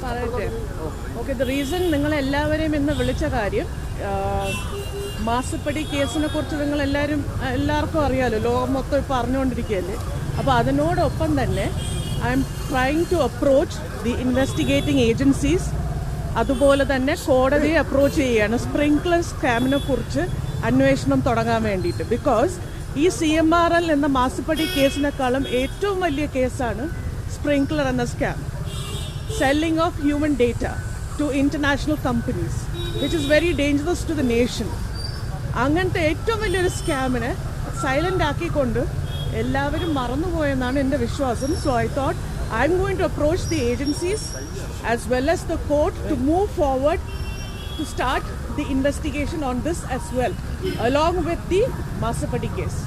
സൈഡിൽ ഒന്ന് okay the reason നിങ്ങൾ എല്ലാവരെയും ഇന്ന് വിളിച്ച കാര്യം മാസപ്പടി കേസിനെ കുറിച്ച് നിങ്ങൾ എല്ലാവരും എല്ലാവർക്കും അറിയാലോ ലോകം മൊത്തം ഇപ്പോൾ അറിഞ്ഞുകൊണ്ടിരിക്കുകയല്ലേ? അപ്പോൾ അതിനോടൊപ്പം തന്നെ I'm trying to approach the investigating agencies അതുപോലെ തന്നെ കോടതിയെ അപ്രോച്ച് ചെയ്യുകയാണ്. സ്പ്രിങ്ക്ലർ സ്കാമിനെ കുറിച്ച് അന്വേഷണം തുടങ്ങാൻ വേണ്ടിയിട്ട്. ബിക്കോസ് ഈ സി എം ആർ എൽ എന്ന മാസപ്പടി കേസിനേക്കാളും ഏറ്റവും വലിയ കേസാണ് സ്പ്രിങ്ക്ലർ എന്ന scam selling of human data to international companies which is very dangerous to the nation അങ്ങനത്തെ ഏറ്റവും വലിയൊരു സ്കാമിനെ സൈലന്റ് ആക്കിക്കൊണ്ട് എല്ലാവരും മറന്നുപോയെന്നാണ് എന്റെ വിശ്വാസം. So I thought I'm going to approach the agencies as well as the court to move forward to start the investigation on this as well along with the മാസപ്പടി case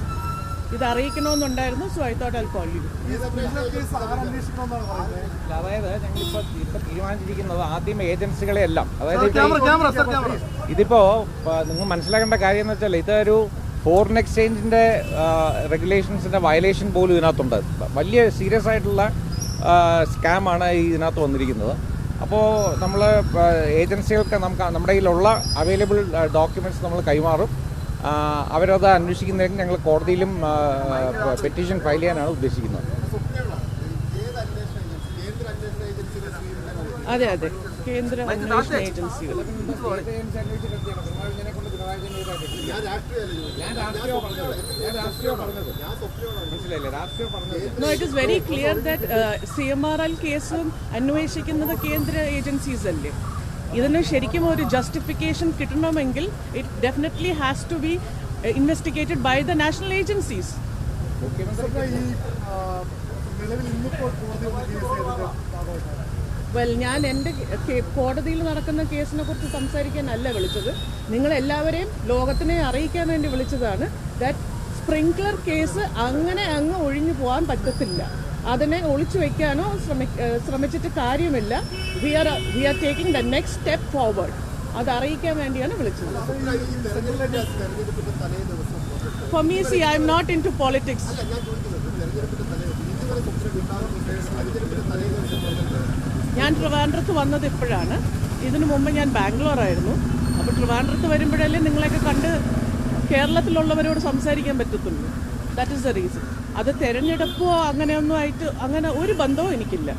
ഇത് അറിയിക്കണമെന്നുണ്ടായിരുന്നു so I thought I call you case ആരന്വേഷിക്കണമെന്നാണ് പറയുന്നത് അതായത് ഞങ്ങളിപ്പോ ഇപ്പൊ തീരുമാനിച്ചിരിക്കുന്നത് ആദ്യം ഏജൻസികളെ എല്ലാം അതായത് ഇപ്പൊ ക്യാമറ സർ ക്യാമറ ഇതിപ്പോ നിങ്ങൾ മനസ്സിലാക്കേണ്ട കാര്യം എന്ന് വെച്ചാൽ ഇതൊരു ഫോറിൻ എക്സ്ചേഞ്ചിന്റെ റെഗുലേഷൻസിന്റെ വയലേഷൻ പോലും ഇതിനകത്തുണ്ട്. വലിയ സീരിയസ് ആയിട്ടുള്ള സ്കാമാണ് ഈ ഇതിനകത്ത് വന്നിരിക്കുന്നത്. അപ്പോൾ നമ്മൾ ഏജൻസികൾക്ക് നമുക്ക് നമ്മുടെ കയ്യിലുള്ള അവൈലബിൾ ഡോക്യുമെന്റ്സ് നമ്മൾ കൈമാറും. അവരത് അന്വേഷിക്കുന്നതിന് ഞങ്ങൾ കോടതിയിലും പെറ്റീഷൻ ഫയൽ ചെയ്യാനാണ് ഉദ്ദേശിക്കുന്നത്. അതെ അതെ. കേന്ദ്ര അന്വേഷണ ഏജൻസികൾ. No it is very clear that C M R L കേസും അന്വേഷിക്കുന്നത് കേന്ദ്ര ഏജൻസീസ് അല്ലേ? ഇതിന് ശരിക്കും ഒരു ജസ്റ്റിഫിക്കേഷൻ കിട്ടണമെങ്കിൽ it definitely has to be investigated by the national agencies നിലവിൽ ഇന്നിപ്പോൾ കോടതി വെൽ ഞാൻ എന്റെ കോടതിയിൽ നടക്കുന്ന കേസിനെ കുറിച്ച് സംസാരിക്കാനല്ല വിളിച്ചത്. നിങ്ങളെല്ലാവരെയും ലോകത്തിനെ അറിയിക്കാൻ വേണ്ടി വിളിച്ചതാണ്. ദാറ്റ് സ്പ്രിങ്ക്ലർ കേസ് അങ്ങനെ അങ്ങ് ഒഴിഞ്ഞു പോകാൻ പറ്റത്തില്ല. അതിനെ ഒളിച്ചു വെക്കാനോ ശ്രമി ശ്രമിച്ചിട്ട് കാര്യമില്ല. We are we are taking the next step forward അത് അറിയിക്കാൻ വേണ്ടിയാണ് വിളിച്ചത്. For me see I'm not into politics ഞാൻ ട്രിവാൻഡ്രത്ത് വന്നത് ഇപ്പോഴാണ്. ഇതിനു മുമ്പ് ഞാൻ ബാംഗ്ലൂർ ആയിരുന്നു അപ്പോൾ ട്രിവാൻഡ്രത്ത് വരുമ്പോഴല്ലേ നിങ്ങളെയൊക്കെ കണ്ട് കേരളത്തിലുള്ളവരോട് സംസാരിക്കാൻ പറ്റത്തുള്ളൂ. ദാറ്റ് ഇസ് ദ റീസൺ അത് തിരഞ്ഞെടുപ്പോ അങ്ങനെയൊന്നും ആയിട്ട് അങ്ങനെ ഒരു ബന്ധവും എനിക്കില്ല.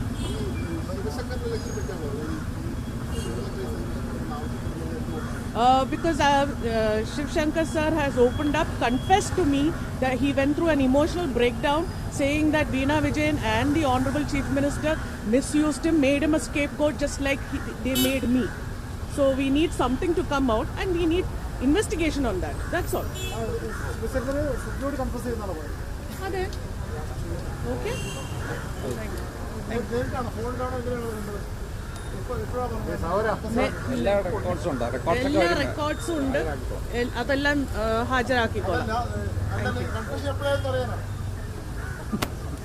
Uh, because uh, uh, Shiv Shankar sir has opened up, confessed to me that he went through an emotional breakdown, saying that Veena Vijayan and the Honorable Chief Minister misused him, made him a scapegoat, just like he, they made me. So we need something to come out, and we need investigation on that. That's all. Sivasankar സുപ്രീമോട് confuse ചെയ്യുന്നതാണ് പറയുന്നത് അതെ okay എല്ലാ റെക്കോർഡ്സും ഉണ്ട് അതെല്ലാം ഹാജരാക്കിക്കോളാം